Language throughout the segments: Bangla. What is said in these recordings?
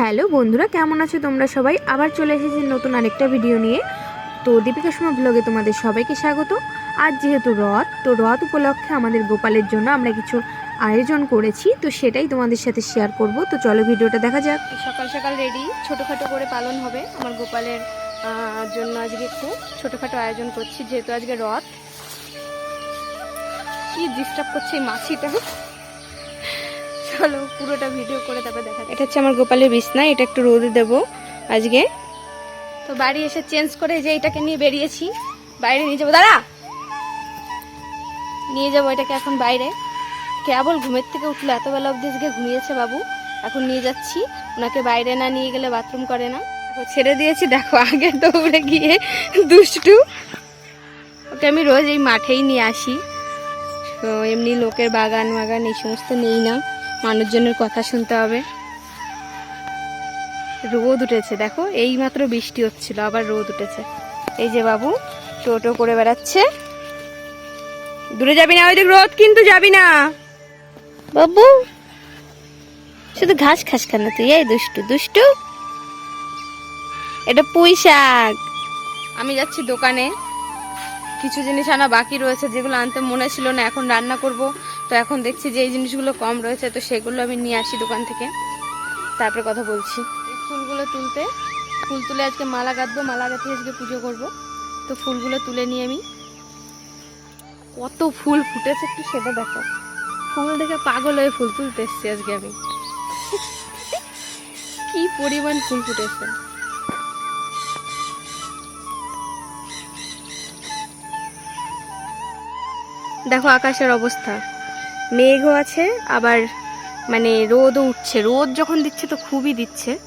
হ্যালো বন্ধুরা, কেমন আছো তোমরা সবাই? আবার চলে এসেছি নতুন আরেকটা ভিডিও নিয়ে। তো দীপিকা সময় ব্লগে তোমাদের সবাইকে স্বাগত। আজ যেহেতু রথ, তো রথ উপলক্ষে আমাদের গোপালের জন্য আমরা কিছু আয়োজন করেছি, তো সেটাই তোমাদের সাথে শেয়ার করব। তো চলো ভিডিওটা দেখা যাক। সকাল সকাল রেডি ছোটোখাটো করে পালন হবে আমার গোপালের জন্য আজকে একটু ছোটোখাটো আয়োজন করছি, যেহেতু আজকে রথ। কি ডিস্টার্ব করছে এই মাছিটা চলো পুরোটা ভিডিও করে তারপর দেখা এটা হচ্ছে আমার গোপালের বিছনা এটা একটু রোদে দেব আজকে। তো বাড়ি এসে চেঞ্জ করে যে এটাকে নিয়ে বেরিয়েছি বাইরে নিয়ে যাব। দাঁড়া! নিয়ে যাব এটাকে এখন বাইরে। কেবল ঘুমের থেকে উঠল এত বেলা অবধি আজকে ঘুমিয়েছে বাবু। এখন নিয়ে যাচ্ছি। ওনাকে বাইরে না নিয়ে গেলে বাথরুম করে না। ছেড়ে দিয়েছি দেখো আগে দৌড়ে গিয়ে দুষ্টু। ওকে আমি রোজ এই মাঠেই নিয়ে আসি। তো এমনি লোকের বাগান বাগান এই সমস্ত নেই না। মানুষজনের কথা শুনতে হবে। রোদ উঠেছে দেখো এই মাত্র বৃষ্টি হচ্ছিল আবার রোদ উঠেছে। এই যে বাবু টোটো করে বেড়াচ্ছে। দূরে যাবি না ওই রোদ কিন্তু যাবি না। বাবু শুধু ঘাস খাস কেন তুই? এই দুষ্টু দুষ্টু। এটা পুঁই শাক। আমি যাচ্ছি দোকানে। কিছু জিনিস আনা বাকি রয়েছে যেগুলো আনতে মনে ছিল না এখন রান্না করব। তো এখন দেখছি যে এই জিনিসগুলো কম রয়েছে, তো সেগুলো আমি নিয়ে আসি দোকান থেকে। তারপরে কথা বলছি। ফুলগুলো তুলতে, ফুল তুলে আজকে মালা গাঁথবো, মালা গাঁথিয়ে আজকে পুজো করব। তো ফুলগুলো তুলে নিয়ে আমি। কত ফুল ফুটেছে একটু সেটা দেখো। ফুল দেখে পাগল হয়ে ফুল তুলতে এসছি আজকে আমি। কি পরিমাণ ফুল ফুটেছে। দেখো আকাশের অবস্থা। মেঘও আছে আবার মানে রোদও উঠছে। রোদ যখন দিচ্ছে তো খুবই দিচ্ছে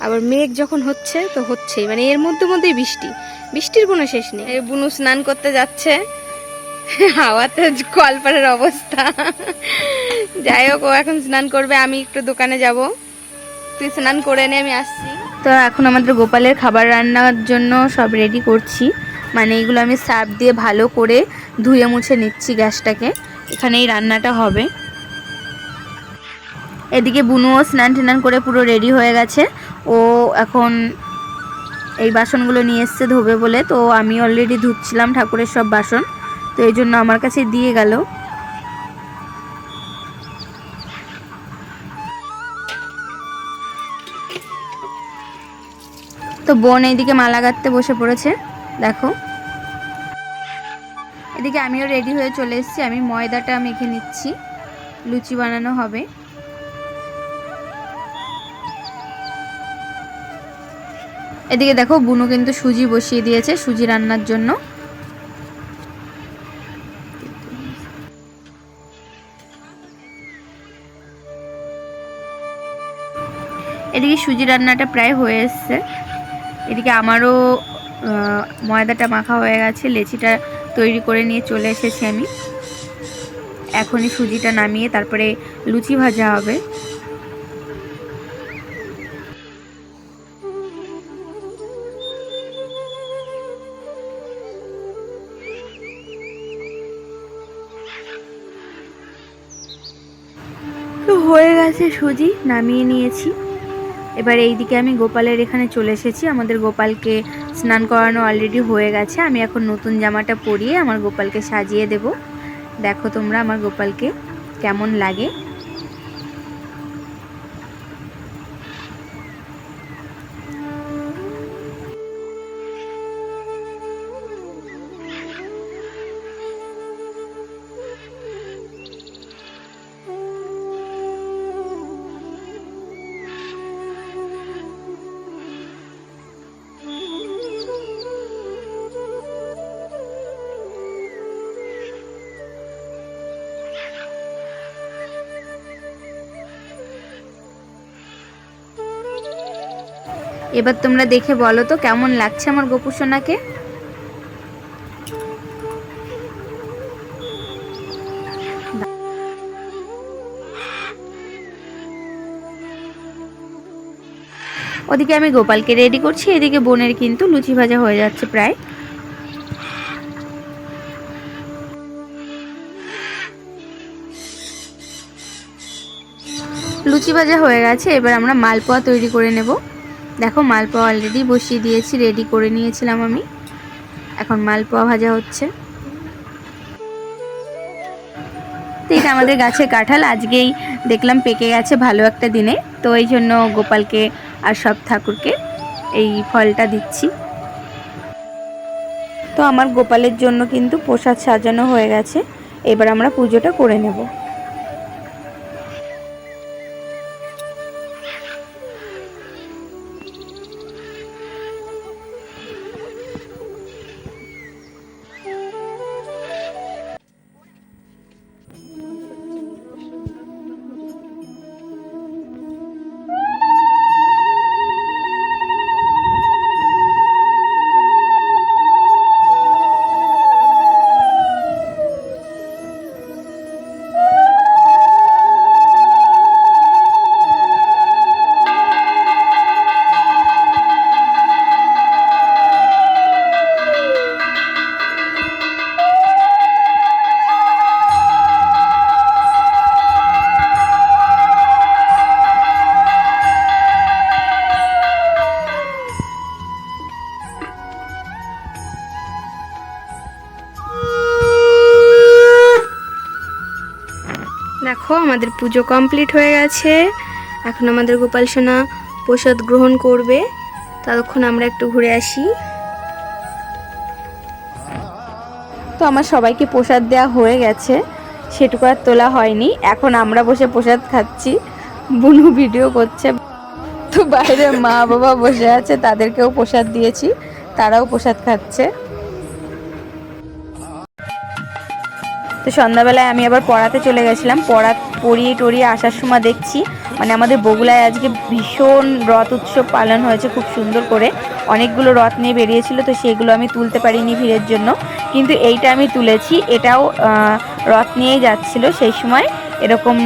আবার মেঘ যখন হচ্ছে তো হচ্ছেই। মানে এর মধ্যে মধ্যেই বৃষ্টি। বৃষ্টির কোনো শেষ নেই। বুনু স্নান করতে যাচ্ছে। হাওয়াতে কলপারের অবস্থা। যাই হোক ও এখন স্নান করবে আমি একটু দোকানে যাব। তুই স্নান করে নে আমি আসছি। তো এখন আমাদের গোপালের খাবার রান্নার জন্য সব রেডি করছি। মানে এগুলো আমি সার্ফ দিয়ে ভালো করে ধুয়ে মুছে নিচ্ছি গ্যাসটাকে। এখানে এই রান্নাটা হবে। এদিকে বুনুও স্নান টান করে পুরো রেডি হয়ে গেছে। ও এখন এই বাসনগুলো নিয়ে এসছে ধোবে বলে, তো আমি অলরেডি ধুচ্ছিলাম ঠাকুরের সব বাসন, তো এই জন্য আমার কাছে দিয়ে গেল। তো বোন এইদিকে মালা গাঁথতে বসে পড়েছে, দেখো। এদিকে আমিও রেডি হয়ে চলে এসেছি। আমি ময়দাটা মেখে নিচ্ছি। লুচি বানানো হবে। এদিকে দেখো বুনু কিন্তু সুজি বসিয়ে দিয়েছে সুজি রান্নার জন্য। এদিকে সুজি রান্নাটা প্রায় হয়ে এসছে। এদিকে আমারও ময়দাটা মাখা হয়ে গেছে, লেচিটা তৈরি করে নিয়ে চলে এসেছি আমি। এখনই সুজিটা নামিয়ে তারপরে লুচি ভাজা হবে। তো হয়ে গেছে সুজি, নামিয়ে নিয়েছি। এবার এই দিকে আমি গোপালের এখানে চলে এসেছি। আমাদের গোপালকে স্নান করানো অলরেডি হয়ে গেছে। আমি এখন নতুন জামাটা পরিয়ে আমার গোপালকে সাজিয়ে দেব। দেখো তোমরা আমার গোপালকে কেমন লাগে। এবার তোমরা দেখে বলো তো, কেমন লাগছে আমার গোপুসোনাকে ওদিকে আমি গোপালকে রেডি করছি, এদিকে বোনের কিন্তু লুচি ভাজা হয়ে যাচ্ছে প্রায়। লুচি ভাজা হয়ে গেছে, এবার আমরা মালপোয়া তৈরি করে নেব। দেখো মালপোয়া অলরেডি বসিয়ে দিয়েছি রেডি করে নিয়েছিলাম আমি। এখন মালপোয়া ভাজা হচ্ছে। তো এটা আমাদের গাছের কাঁঠাল, আজকেই দেখলাম পেকে গেছে ভালো একটা দিনে। তো এই জন্য গোপালকে আর সব ঠাকুরকে এই ফলটা দিচ্ছি। তো আমার গোপালের জন্য কিন্তু প্রসাদ সাজানো হয়ে গেছে। এবার আমরা পুজোটা করে নেব। দেখো, আমাদের পুজো কমপ্লিট হয়ে গেছে। এখন আমাদের গোপাল সোনা প্রসাদ গ্রহণ করবে। ততক্ষণ আমরা একটু ঘুরে আসি। তো আমার সবাইকে প্রসাদ দেওয়া হয়ে গেছে। সেটুকু আর তোলা হয়নি। এখন আমরা বসে প্রসাদ খাচ্ছি। বুনু ভিডিও করছে। তো বাইরে মা বাবা বসে আছে, তাদেরকেও প্রসাদ দিয়েছি। তারাও প্রসাদ খাচ্ছে। তো সন্ধ্যাবেলায় আমি আবার পড়াতে চলে গেছিলাম। পড়া পড়িয়ে টড়িয়ে আসার সময় দেখছি মানে আমাদের বগুলায় আজকে ভীষণ রথ উৎসব পালন হয়েছে খুব সুন্দর করে। অনেকগুলো রথ নিয়ে বেরিয়েছিল, তো সেগুলো আমি তুলতে পারিনি ভিড়ের জন্য। কিন্তু এইটা আমি তুলেছি, এটাও রথ নিয়েই যাচ্ছিল। সেই সময় এরকম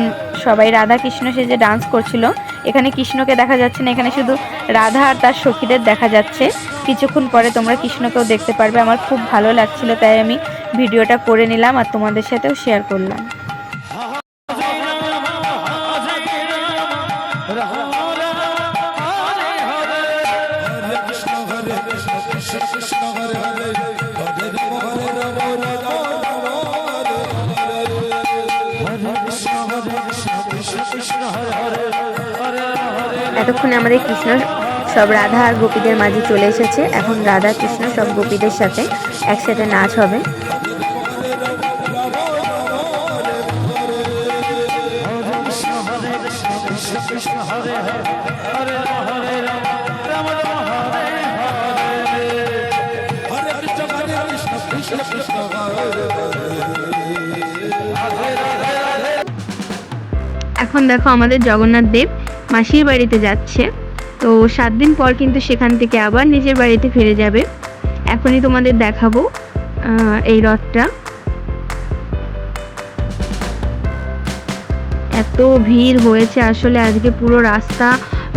সবাই রাধা কৃষ্ণ সে যে ডান্স করছিল। এখানে কৃষ্ণকে দেখা যাচ্ছে না, এখানে শুধু রাধা আর তার সখীদের দেখা যাচ্ছে। কিছুক্ষণ পরে তোমরা কৃষ্ণকেও দেখতে পারবে, আমার খুব ভালো লাগছিল, তাই আমি ভিডিওটা করে নিলাম আর তোমাদের সাথেও শেয়ার করলাম। এতক্ষণে আমাদের কৃষ্ণ, সব রাধা আর গোপীদের মাঝে চলে এসেছে। এখন রাধা, কৃষ্ণ সব গোপীদের সাথে একসাথে নাচ হবে। এখন দেখো আমাদের জগন্নাথ দেব মাসির বাড়িতে যাচ্ছে। তো সাত দিন পর কিন্তু সেখান থেকে আবার নিজের বাড়িতে ফিরে যাবে। এখনই তোমাদের দেখাবো এই রথটা। এত ভিড় হয়েছে আসলে আজকে পুরো রাস্তা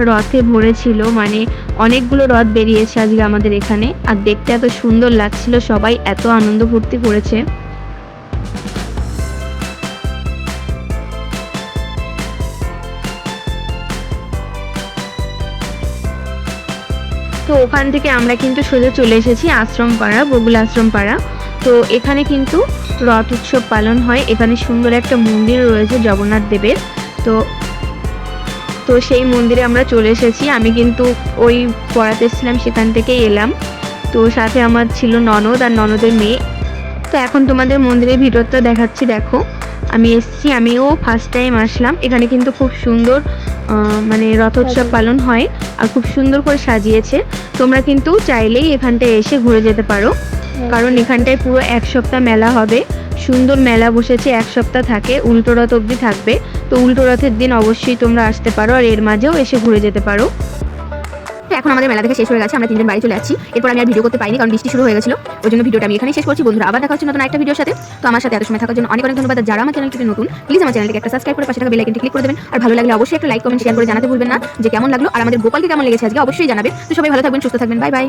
রথে ভরেছিল মানে অনেকগুলো রথ বেরিয়েছে আজকে আমাদের এখানে। আর দেখতে এত সুন্দর লাগছিল, সবাই এত আনন্দ ফুর্তি করেছে। তো ওখান থেকে আমরা কিন্তু সোজা চলে এসেছি আশ্রম পাড়া বগুল আশ্রম পাড়া তো এখানে কিন্তু রথ উৎসব পালন হয়। এখানে সুন্দর একটা মন্দির রয়েছে জগন্নাথ দেবের। তো তো সেই মন্দিরে আমরা চলে এসেছি। আমি কিন্তু ওই পড়াতে এসেছিলাম সেখান থেকেই এলাম। তো সাথে আমার ছিল ননদ আর ননদের মেয়ে। তো এখন তোমাদের মন্দিরের ভিতরটা দেখাচ্ছি দেখো। আমি এসেছি আমিও ফার্স্ট টাইম আসলাম। এখানে কিন্তু খুব সুন্দর মানে রথোৎসব পালন হয় আর খুব সুন্দর করে সাজিয়েছে। তোমরা কিন্তু চাইলেই এখানটায় এসে ঘুরে যেতে পারো। কারণ এখানটায় পুরো এক সপ্তাহ মেলা হবে। সুন্দর মেলা বসেছে, এক সপ্তাহ থাকে, উল্টো রথ অবধি থাকবে। তো উল্টো রথের দিন অবশ্যই তোমরা আসতে পারো আর এর মাঝেও এসে ঘুরে যেতে পারো। এখন আমাদের মেলা থেকে শেষ হয়ে গেছে, আমরা তিনজন বাড়ি চলে যাচ্ছি। এরপর আমি আর ভিডিও করতে পারিনি, কারণ বৃষ্টি শুরু হয়ে গেছিল। ওই জন্য ভিডিওটা আমি এখানে শেষ করছি। বন্ধুরা, আবার দেখা হচ্ছে নতুন একটা ভিডিওর সাথে। তো আমার সাথে এত সময় থাকার জন্য অনেক অনেক ধন্যবাদ। যারা আমার চ্যানেলটিতে নতুন প্লিজ আমার চ্যানেলটিকে একটা সাবস্ক্রাইব করে পাশে থাকা বেল আইকনটি ক্লিক করে দেবেন। আর ভালো লাগলে অবশ্যই একটা লাইক কমেন্ট শেয়ার করে জানাতে ভুলবেন না। যে কেমন লাগল আর আমাদের গোপালকে কেমন লেগেছে আজকে অবশ্যই জানাবে। তো সবাই ভালো থাকবেন, সুস্থ থাকবেন। Bye bye